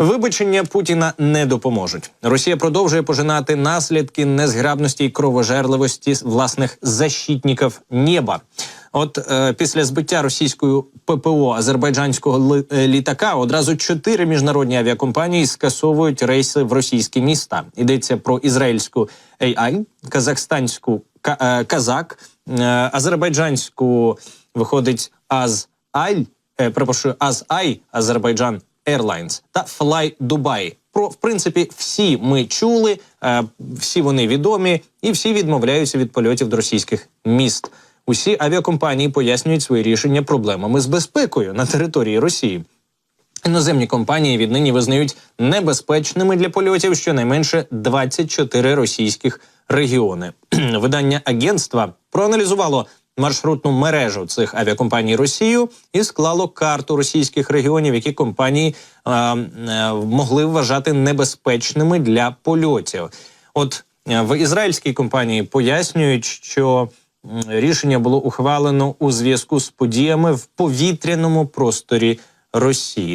Вибачення Путіна не допоможуть. Росія продовжує пожинати наслідки незграбності і кровожерливості власних защитників неба. От е, після збиття російською ППО азербайджанського ли- е, літака одразу чотири міжнародні авіакомпанії скасовують рейси в російські міста. Йдеться про ізраїльську AI, казахстанську Ка- е, Казак, е, азербайджанську виходить Аз-Аль, е, перепрошую, Аз-Ай, Азербайджан Airlines та Fly Dubai. Про в принципі всі ми чули, е, всі вони відомі, і всі відмовляються від польотів до російських міст. Усі авіакомпанії пояснюють свої рішення проблемами з безпекою на території Росії. Іноземні компанії віднині визнають небезпечними для польотів щонайменше 24 російських регіони. Видання агентства проаналізувало маршрутну мережу цих авіакомпаній Росію і склало карту російських регіонів, які компанії е, е, могли вважати небезпечними для польотів. От е, в ізраїльській компанії пояснюють, що рішення було ухвалено у зв'язку з подіями в повітряному просторі Росії.